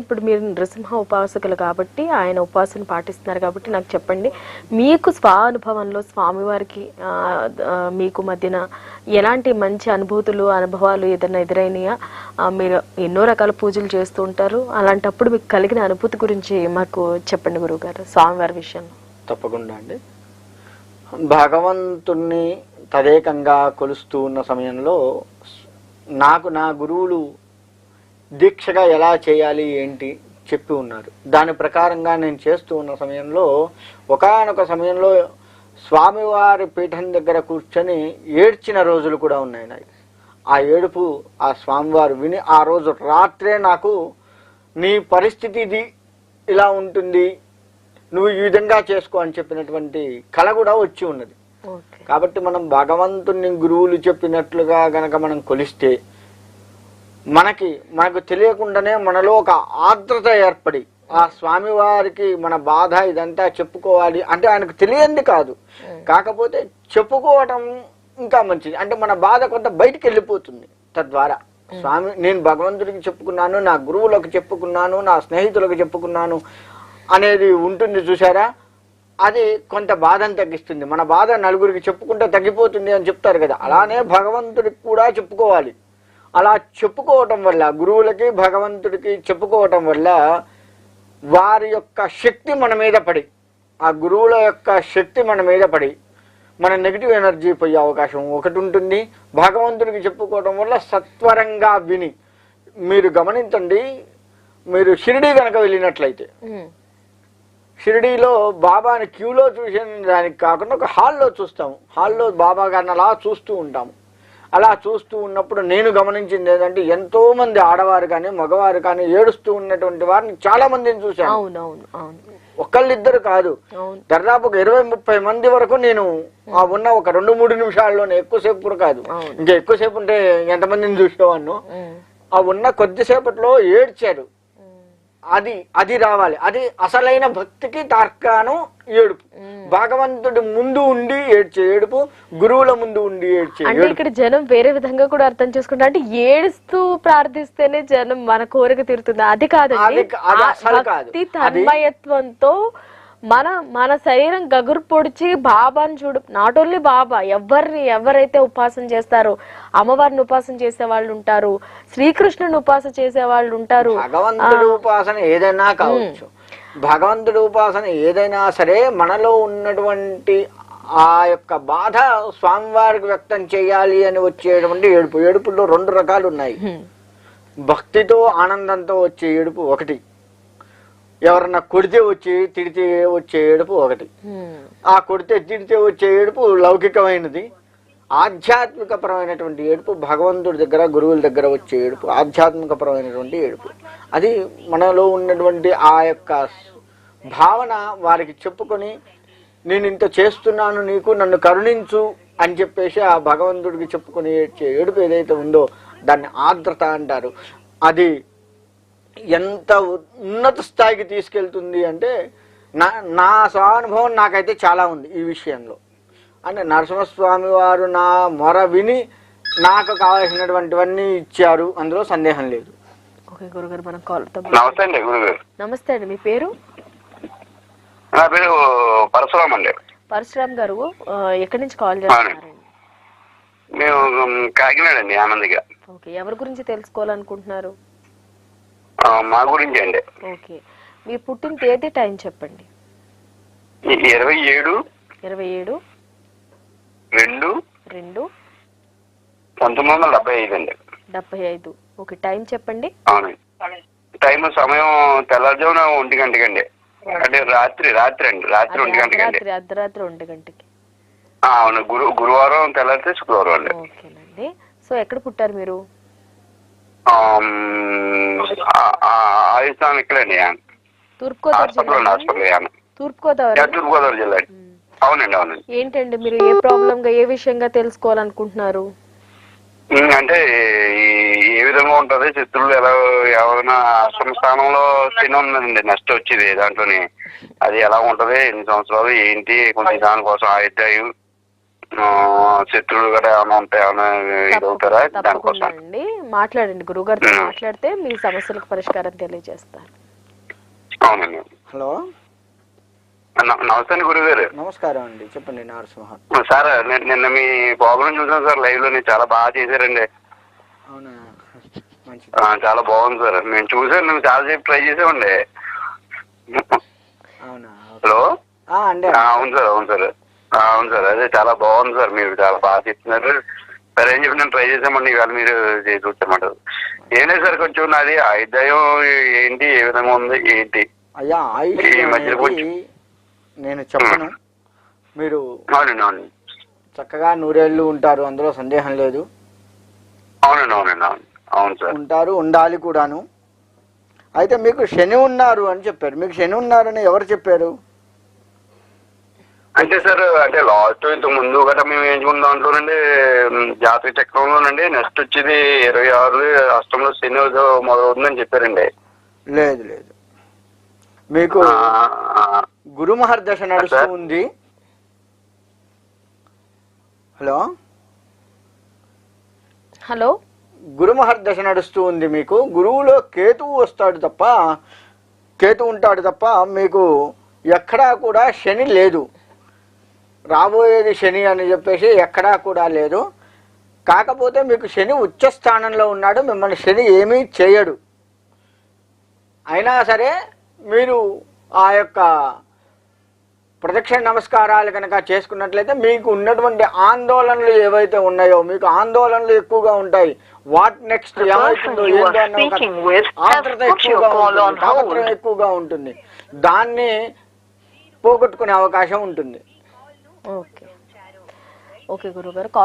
ఇప్పుడు మీరు నృసింహ ఉపాసకులు కాబట్టి ఆయన ఉపాసన పాటిస్తున్నారు కాబట్టి నాకు చెప్పండి మీకు స్వానుభవంలో స్వామివారికి మీకు మధ్యన ఎలాంటి మంచి అనుభూతులు అనుభవాలు ఏదైనా ఎదురైనాయా? మీరు ఎన్నో రకాల పూజలు చేస్తూ ఉంటారు. అలాంటప్పుడు మీకు కలిగిన అనుభూతి గురించి మాకు చెప్పండి గురువుగారు స్వామివారి విషయంలో. తప్పకుండా అండి. భగవంతుణ్ణి తదేకంగా కొలుస్తూ ఉన్న సమయంలో నాకు నా గురువులు దీక్షగా ఎలా చేయాలి ఏంటి చెప్పి ఉన్నారు. దాని ప్రకారంగా నేను చేస్తూ ఉన్న సమయంలో ఒకానొక సమయంలో స్వామివారి పీఠం దగ్గర కూర్చొని ఏడ్చిన రోజులు కూడా ఉన్నాయి నాకు. ఆ ఏడుపు ఆ స్వామివారు విని ఆ రోజు రాత్రే నాకు నీ పరిస్థితి ఇది ఇలా ఉంటుంది నువ్వు ఈ విధంగా చేసుకో అని చెప్పినటువంటి కళ కూడా వచ్చి ఉన్నది. కాబట్టి మనం భగవంతుని గురువులు చెప్పినట్లుగా గనక మనం కొలిస్తే మనకి మనకు తెలియకుండానే మనలో ఒక ఆర్ద్రత ఏర్పడి ఆ స్వామి వారికి మన బాధ ఇదంతా చెప్పుకోవాలి అంటే ఆయనకు తెలియంది కాదు. కాకపోతే చెప్పుకోవటం ఇంకా మంచిది. అంటే మన బాధ కొంత బయటికి వెళ్ళిపోతుంది తద్వారా స్వామి నేను భగవంతుడికి చెప్పుకున్నాను నా గురువులకు చెప్పుకున్నాను నా స్నేహితులకు చెప్పుకున్నాను అనేది ఉంటుంది చూసారా అది కొంత బాధను తగ్గిస్తుంది. మన బాధ నలుగురికి చెప్పుకుంటే తగ్గిపోతుంది అని చెప్తారు కదా. అలానే భగవంతుడికి కూడా చెప్పుకోవాలి. అలా చెప్పుకోవటం వల్ల గురువులకి భగవంతుడికి చెప్పుకోవటం వల్ల వారి యొక్క శక్తి మన మీద పడి ఆ గురువుల యొక్క శక్తి మన మీద పడి మన నెగిటివ్ ఎనర్జీ పోయే అవకాశం ఒకటి ఉంటుంది. భగవంతుడికి చెప్పుకోవడం వల్ల సత్వరంగా విని మీరు గమనించండి మీరు షిరిడి కనుక వెళ్ళినట్లయితే. షిరిడీలో బాబాని క్యూలో చూసిన దానికి కాకుండా ఒక హాల్లో చూస్తాము. హాల్లో బాబా గారిని అలా చూస్తూ ఉంటాము. అలా చూస్తూ ఉన్నప్పుడు నేను గమనించింది ఏంటంటే ఎంతో మంది ఆడవారు కానీ మగవారు కానీ ఏడుస్తూ ఉన్నటువంటి వారిని చాలా మందిని చూశాను. ఒకళ్ళిద్దరు కాదు. దాదాపు ఒక ఇరవై ముప్పై మంది వరకు నేను ఆ ఉన్న ఒక రెండు మూడు నిమిషాల్లోనే ఎక్కువసేపు కూడా కాదు. ఇంకా ఎక్కువసేపు ఉంటే ఎంతమందిని చూసేవాడిను. ఉమ్. ఆ ఉన్న కొద్దిసేపట్లో ఏడ్చారు. అది అది రావాలి. అది అసలైన భక్తికి తార్కాణం ఏడుపు. భగవంతుడి ముందు ఉండి ఏడ్చే ఏడుపు గురువుల ముందు ఉండి ఏడ్చే అంటే ఇక్కడ జనం వేరే విధంగా కూడా అర్థం చేసుకుంటారు అంటే ఏడుస్తూ ప్రార్థిస్తేనే జనం మన కోరిక తీరుతుంది. అది కాదండి. అది అసలు కాదు. తన్మయత్వంతో మన మన శరీరం గగురు పొడిచి బాబాని చూడు. నాట్ ఓన్లీ బాబా ఎవరిని ఎవరైతే ఉపాసన చేస్తారో అమ్మవారిని ఉపాసన చేసే వాళ్ళు ఉంటారు శ్రీకృష్ణుని ఉపాసన చేసే వాళ్ళు ఉంటారు. భగవంతుడి ఉపాసన ఏదైనా కావచ్చు. భగవంతుడి ఉపాసన ఏదైనా సరే మనలో ఉన్నటువంటి ఆ యొక్క బాధ స్వామివారికి వ్యక్తం చేయాలి అని వచ్చేటువంటి ఏడుపు. ఏడుపుల్లో రెండు రకాలు ఉన్నాయి. భక్తితో ఆనందంతో వచ్చే ఏడుపు ఒకటి. ఎవరన్నా కొడితే వచ్చి తిడితే వచ్చే ఏడుపు ఒకటి. ఆ కొడితే తిడితే వచ్చే ఏడుపు లౌకికమైనది. ఆధ్యాత్మికపరమైనటువంటి ఏడుపు భగవంతుడి దగ్గర గురువుల దగ్గర వచ్చే ఏడుపు ఆధ్యాత్మికపరమైనటువంటి ఏడుపు. అది మనలో ఉన్నటువంటి ఆ యొక్క భావన వారికి చెప్పుకొని నేను ఇంత చేస్తున్నాను నీకు నన్ను కరుణించు అని చెప్పేసి ఆ భగవంతుడికి చెప్పుకొని ఏడ్చే ఏడుపు ఏదైతే ఉందో దాన్ని ఆర్ద్రత అంటారు. అది ఎంత ఉన్నత స్థాయికి తీసుకెళ్తుంది అంటే నా నా స్వానుభవం నాకైతే చాలా ఉంది ఈ విషయంలో. అంటే నరసింహస్వామి వారు నా మొర విని నాకు కావలసినటువంటివన్నీ ఇచ్చారు. అందులో సందేహం లేదు. ఓకే గురుగారు మనం కాల్ నమస్తే అండి గురుగారు. నమస్తే అండి మీ పేరు? నా పేరు పరశురామ్ అండి. పరశురామ్ గారు ఎక్కడి నుంచి కాల్ చేస్తున్నారండి మేము కాకినాడ అండి ఆనందిగా. ఓకే ఎవరి గురించి తెలుసుకోవాలనుకుంటున్నారు? మా గురించి అండి. ఓకే. మీ పుట్టిన తేదీ టైం చెప్పండి. ఇరవై ఏడు ఇరవై ఏడు రెండు రెండు పంతొమ్మిది వందల డెబ్బై ఐదు అండి. డెబ్బై ఐదు. ఓకే టైం చెప్పండి. అవునండి. టైం సమయం తెల్లవారుజామున ఒంటి గంటకి అండి అంటే రాత్రి రాత్రి అండి రాత్రి ఒంటి గంటకి అండి అర్ధరాత్రి ఒంటి గంటకి. అవును. గురు గురువారం తెల్లారితే శుక్రవారం అండి. ఓకేనండి. సో ఎక్కడ పుట్టారు మీరు? ఆయుష్మాన్ ఇక్కడండి తూర్పుగోదావరి. తూర్పుగోదావరి. తూర్పుగోదావరి జిల్లా. అవునండి అవునండి. ఏంటండి మీరు ఏ ప్రాబ్లం గా ఏ విషయంగా తెలుసుకోవాలనుకుంటున్నారు? అంటే ఈ- ఏ విధంగా ఉంటది? శత్రువులు ఎలా ఎవరైనా ఆశ్రమ స్థానంలో శని ఉన్నదండి నెక్స్ట్ వచ్చేది దాంట్లోని. అది ఎలా ఉంటది? ఎన్ని సంవత్సరాలు? ఏంటి? కొంచెం దానికోసం ఆయుద్ధాయు శత్రువులు కూడా ఏమైనా ఉంటాయి ఏమైనా ఇది అవుతారా తప్పకుండా దానికోసం అండి. మాట్లాడండి. గురుగారితో. మాట్లాడితే మీ సమస్యలకు పరిష్కారం తెలియజేస్తారు. అవునండి. హలో. న- నమస్తే అండి గురుగారు నమస్కారం అండి. చెప్పండి నరసింహ. సార్ నిన్న- నిన్న మీ ప్రోగ్రామ్ చూసాను సార్ లైవ్లో చాలా బాగా చేశారండి. అవునా? మంచిది. ఆ, చాలా బాగుంది సార్. మేము చూసాను మేము చాలా సేపు ట్రై చేసామండి. అవునా? హలో? ఆ, అండి. ఆ, అవును సార్ అవును సార్. అవును సార్ అదే చాలా బాగుంది సార్ మీరు చాలా బాగా చెప్తున్నారు. సరే అని చెప్పి నేను ట్రై చేసామండి ఇవాళ మీరు చేసి చూసామంటారు ఏం లేదు సార్ కొంచెం నాది ఆయుర్దాయం ఏంటి ఏ విధంగా ఉంది ఏంటి? అయ్యా నేను చెప్పను. మీరు అవునండి. చక్కగా నూరేళ్ళు ఉంటారు అందులో సందేహం లేదు. అవునండి అవునండి అవును. అవును సార్. ఉంటారు ఉండాలి కూడాను. అయితే మీకు శని ఉన్నారు అని చెప్పారు. మీకు శని ఉన్నారని ఎవరు చెప్పారు? అంటే సార్ అంటే లాస్ట్ ఇంతకు ముందు గట్రా మేము ఎంచుకున్న దాంట్లోనండి జాతక చక్రంలోనండి నెక్స్ట్ వచ్చేది ఇరవై ఆరు అష్టంలో శని మొదలవుతుందని చెప్పారండి. లేదు లేదు. మీకు గురు మహర్దశ నడుస్తూ? ఉంది. హలో? హలో? గురు మహర్దశ నడుస్తూ ఉంది మీకు. గురువులో కేతువు వస్తాడు తప్ప కేతు ఉంటాడు తప్ప మీకు ఎక్కడా కూడా శని లేదు. రాబోయేది శని అని చెప్పేసి ఎక్కడా కూడా లేదు. కాకపోతే మీకు శని ఉచ్చ స్థానంలో ఉన్నాడు మిమ్మల్ని శని ఏమీ చేయడు. అయినా సరే మీరు ఆ యొక్క ప్రదక్షిణ నమస్కారాలు కనుక చేసుకున్నట్లయితే మీకు ఉన్నటువంటి ఆందోళనలు ఏవైతే ఉన్నాయో మీకు ఆందోళనలు ఎక్కువగా ఉంటాయి. వాట్ నెక్స్ట్ ఏమవుతుందో ఏందో ఆత్రత ఉంటుంది. ఎక్కువగా ఉంటుంది. దాన్ని పోగొట్టుకునే అవకాశం ఉంటుంది. ఓకే ఓకే గురుగారు కాల్